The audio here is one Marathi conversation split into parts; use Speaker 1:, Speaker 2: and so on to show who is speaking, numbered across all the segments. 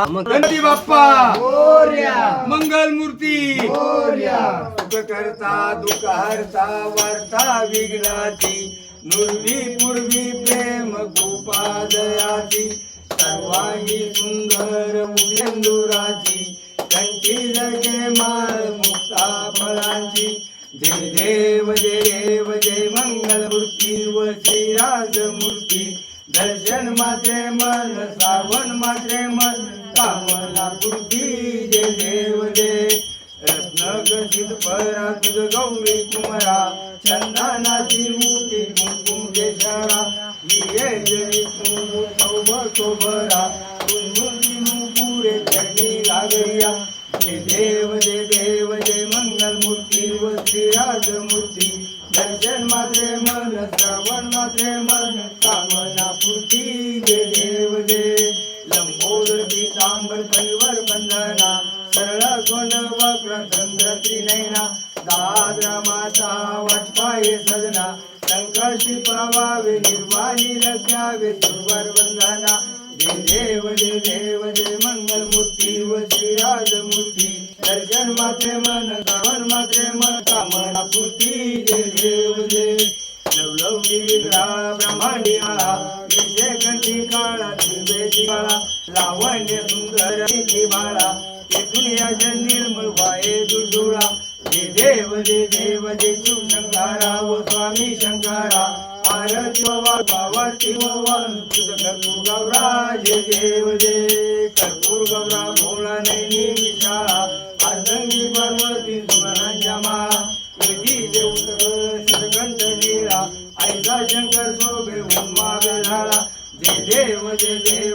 Speaker 1: गणपती बाप्पा! मंगल मूर्ती सुख करता दुःख हरता वार्ता विघ्नाची नुरवी पूर्वी प्रेम कृपा दयाची सर्वांगी सुंदर उदेंदुराची कंठी लगे माळ मुक्ता फळांची. जय देव जय देव जय मंगल मूर्ती व श्रीराज मूर्ती दर्शन मात्रे मन श्रावण मात्रे मन. कामना पूर्ती जे देव जय रत्नगसित परा तुझ गौरी कुमरा चंदनाची मूर्ती कुंकुम केशरा. ये जळी तू सौभ सोबरा तुझी पुरे चढी लागरिया हे देव चंद्र त्रिनयना दाद्रा माता सजना संकर्षी पावावे निर्वाणी रख्यावे सुरवर वंदना. जय देव जय देव जय मंगल मूर्ती व श्रीराज मूर्ती दर्शन मात्रे मन गावन मात्रे मन कामना पूर्ती. जय देव जय. लवलवली विग्रहा ब्रह्मांडी आळा विषय कंठी काळा दिव्याची काळा लावण्य सुंदर ती बाळा येथून जन निर्मळ वाये दुर्दुळा जय देव दे देव दे शिव शंकारा व स्वामी शंकारा. आरती वा पावाती कर्पूर गौरा जय देव दे कर्पूर गौरा. भोळा नैनी विशाळा. आनंदी पर्वती सुमनाच्या माळा विधी देवतर श्रीकंठ नीळा. ऐसा शंकर शोभे उन्मा वेळाळा जय देव जय देव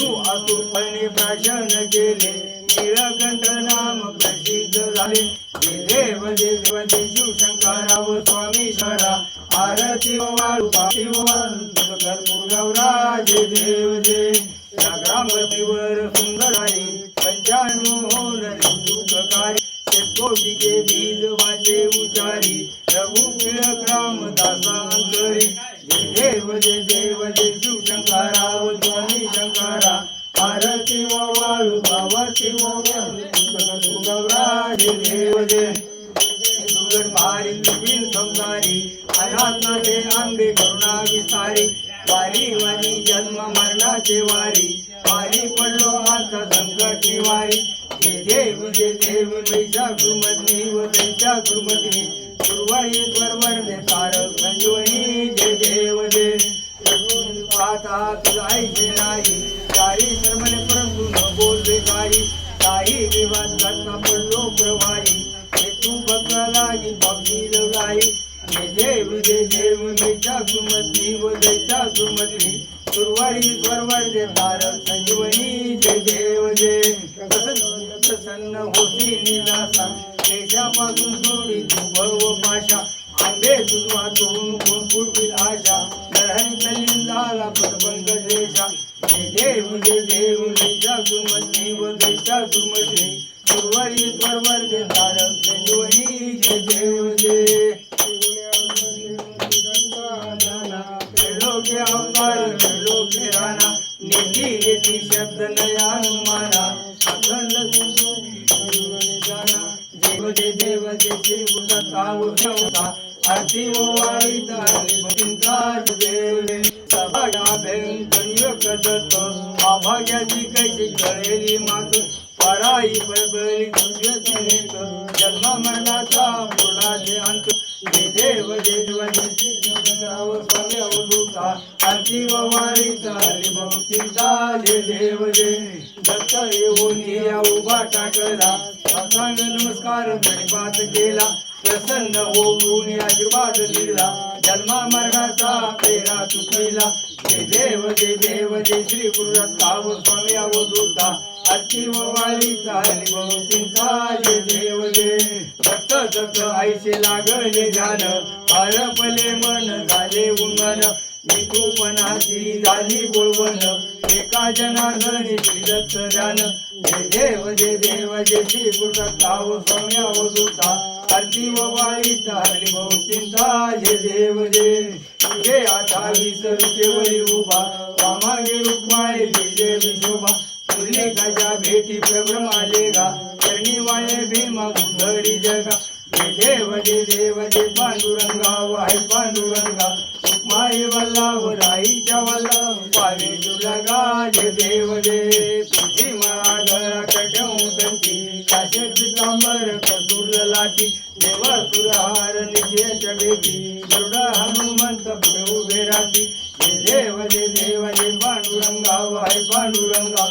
Speaker 1: तू अतुपणे फळणे प्राशन केले निळकंठ नाम प्रसिद्ध झाले. देव देव जय शिव शंकरा स्वामी शरा आरती वाळू पाठी व कर्पूर गौरा देव दे या ग्रामवर सुंदर आहे पंचाणू सुखकारी शेतकोटीचे बीज वाचे उचारी रघु टिळक रामदासा अंतरी देव दे देव जय दुर्गट भारी नवीन संसारी अनाथनाथे आंबे करुणा विसारी. वारी वारी जन्म मरणाचे वारी. वारी पडलो आता संकट निवारी जय देव जे देव मैसा गुरुमती व त्यांच्या गुरुमती गुरुवारी स्वरवर ने तारक संजीवनी जे देव जय पाहता तुझायचे नाही. तारी श्रमणे परंतु न बोलवे काही. काही विवाद करता पडलो प्रवाही लागी भक्ती लगाई देव दे देव मैच्या सुमती व दैच्या सुमती सुरवारी स्वरवर दे तारक संजीवनी जय देव जय. प्रसन्न प्रसन्न होती निराशा त्याच्यापासून सोडी तू व पाशा. आंबे तुझवा तोडून कोण आशा नरहरी तल्लीन झाला पदपंकज रेषा. जय देव जय देव दैच्या सुमती व दैच्या सुमती सुरवारी स्वरवर दे तारक संजीवनी जय देव लोके अवतार लोके राणा निधी येती शब्द नयानुमाना अखंड जाना. देव जय देव जय श्री गुरुदत्ता होता आरती ओ वाळी तारली भटिंता देव सभाया भेंकर्य करत अभाग्याची कैसी कळेली मात. पराई बळबळी तुझ्य सिनेत जन्म मरणाचा पुढाचे अंत. जे देव जय देव जय श्री गुरुदत्ता स्वामी अवधूता. आरती व वाळी तारली देव जे. दत्त येऊन या उभा टाकला. असांग नमस्कार प्रणिपात केला. प्रसन्न होऊन आशीर्वाद दिला. जन्मा मरणाचा पेरा चुकविला. जय देव जय देव जय श्री गुरुदत्ता व स्वामी अवधूता. आरती व वाळी चालली बहुचिंता जय देव दे दत्त दत्त आईचे लागले ध्यान. हरपले मन झाले उमन मी तूपणाची झाली बोलवण एका जनार्दनी श्री दत्त ध्यान. जय देव जे देव जे श्री गुरुदत्ताव सौम्या व दुता आरती व वाळी झाली भाऊ चिंता जय देव जय तुझे रुपये वरी उभा. वामागे रुक्माळे दिले विशोभा तुले गजा भेटी प्रभ्रमाले गा चरणी वाळे भीमा मुंदरी जगा. जय देव जय देव जय पांडुरंगा वाय पांडुरंगा. रुक्माई वल्लाव राईच्या वल्लाव पावे तुलगा जय देव जय तुझी मला गळा कटवून काशे पितांबर कसूल लाटी देवा सुरहार नित्याच्या बेटी गरुड हनुमंत पुढे उभे राहती. जय देव जय देव जय पांडुरंगा वाय पांडुरंगा.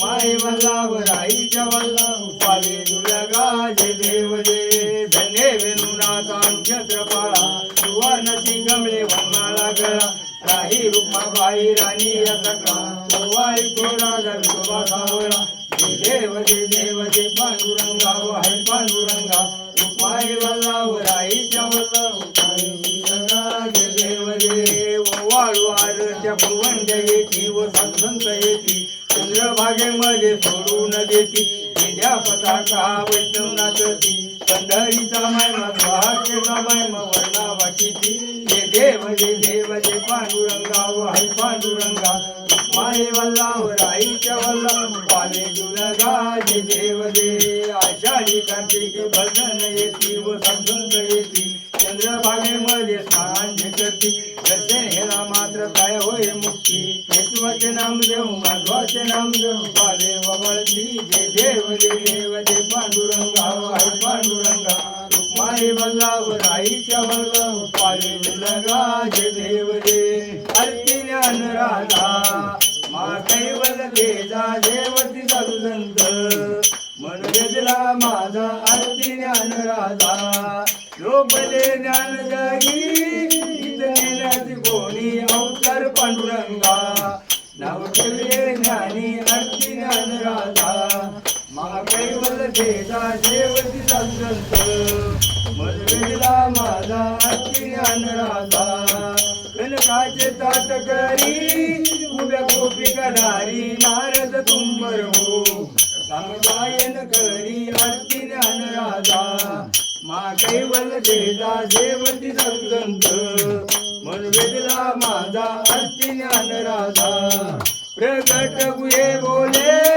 Speaker 1: माय वल्लाव राईच्या वल्लाव पावे तुलगा जय देव जय धन्य वेणुनाथा नक्षत्रपाळा सुवर्णची गमले वनमाळा गळा. राही रुक्माबाई राणी या सगळा वाळी तो राजा सावळा. देव दे देव दे पांडुरंगा वाय पांडुरंगा. उपाय वल्लाव राईच्या वल्लाव पावे तुलगा जय देव जय वाळू आरच्या भुवंड्या येती व संत येती. चंद्रभागेमध्ये सोडून देती. विद्या पताका वैष्णवनाथती पंढरीचा महिमा स्वाहाकेचा महिमा वर्णा वाचिती हे देव जे देव जे पांडुरंगा वाई पांडुरंगा. माये वल्लाव राईच्या वल्ला पाले दुलगा जे देव जय आषाढी कार्तिक भजन येती व संत येती. चंद्रभागेमध्ये स्नान करती. नाम देव माधवाचे नाम देव पावे वळती जे देव जे देव जे पांडुरंगा वाय पांडुरंगा रुक्माई वल्लाव राईच्या वल्लाव पावे लगा जे देव जे अर्ती ज्ञान राधा मा कैवल देजा देवती सदुदंत मन वेदला माझा अर्ती ज्ञान राधा लोपले ज्ञान जगी नेण्याची कोणी अवतार पांडुरंगा ज्ञानी अर्थी ज्ञान राधा मा कैवल देवती संत मन माझा अर्थी ज्ञान राधा कनकाचे ताट करी उभ्या गोपी करारी नारद तुंबर हो गायन करी आरती ज्ञान राधा मा कैवल देवती संत. मन वेदला माझा अति ज्ञान राधा. प्रगट गुहे बोले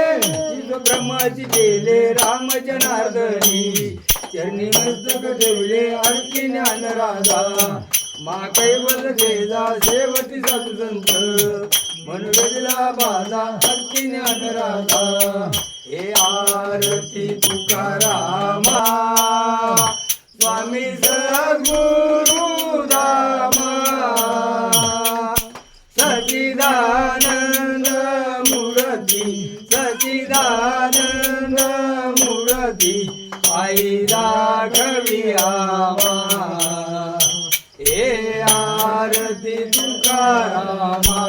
Speaker 1: ब्रह्माची केले राम जनार्दनी चरणी मस्तक ठेवले आरती ज्ञान राधा. मा कैवल देजा सेवती साधू संत. मन वेदला बाजा ज्ञान राधा. हे आरती तुकारामा स्वामी सद्गुरु दामा. सचिदानंद मूर्ती सचिदानंद मूर्ती आई राघवी आमा. हे आरती तुकारामा.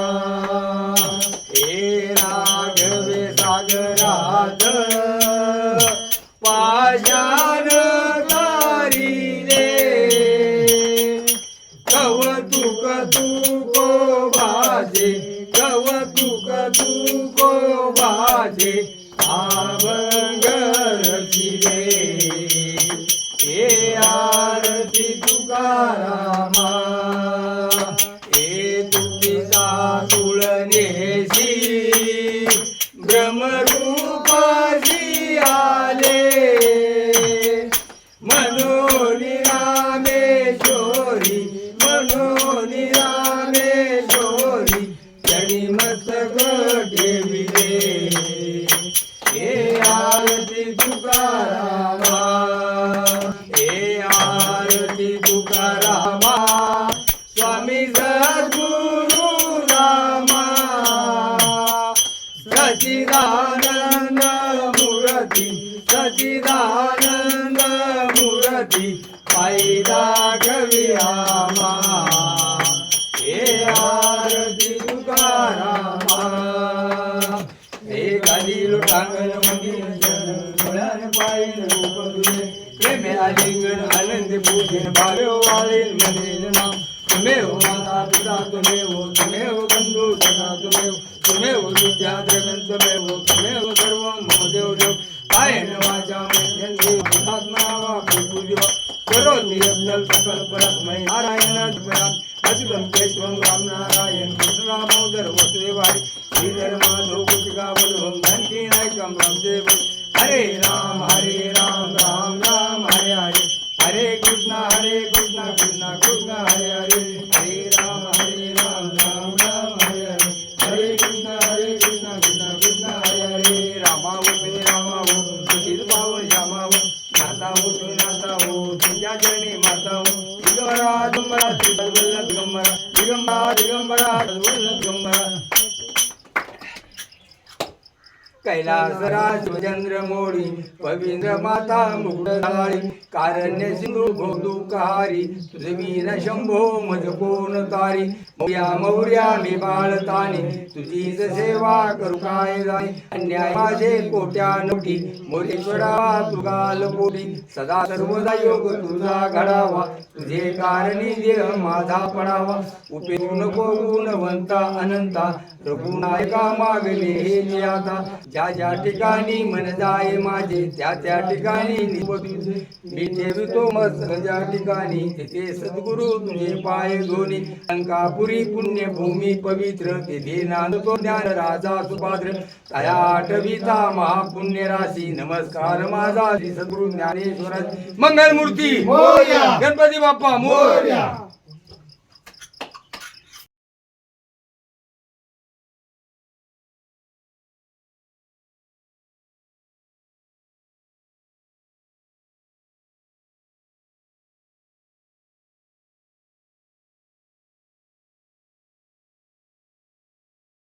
Speaker 1: करोति यज्ञं सकल परस्मै नारायण अच्युतं केशवं राम नारायण कृष्ण रामोदर वसुदेवाय श्रीधर माधव कुटिका वल्लभं जानकी नायकं रामदेव हरे राम हरे राम राम राम हरे हरे हरे कृष्ण हरे कृष्ण कृष्ण कृष्ण हरे हरे हरे राम हरे राम राम राम हरे हरे हरे कृष्ण हरे कृष्ण कृष्ण कैलासराज चंद्र मोडी पविंद्र माता मुकुट कारण्य सिंधू भोदुकहारी तुझवीन शंभो मज कोण तारी मौर्या मौर्या मी बाळताने तुझी सेवा करू काय जाई? अन्याय माझे कोट्या नोटी मोरेश्वरा तुगाल पोटी सदा सर्वदा योग तुझा घडावा तुझे कारणी देह माझा पडावा उपयोग नको गुणवंता अनंता रघुनायका मागले हे आता ज्या ज्या ठिकाणी मन जाय माझे त्या त्या ठिकाणी मी ठेवितो मत. ज्या ठिकाणी तिथे सद्गुरु तुझे पाय धोनी अंकापुरी पुण्यभूमी पवित्र तेथे नांदतो ज्ञान राजा सुपात्र तया आठविता महापुण्य राशी नमस्कार माझा श्री सद्गुरु ज्ञानेश्वर. मंगलमूर्ती. गणपती बाप्पा मोरया.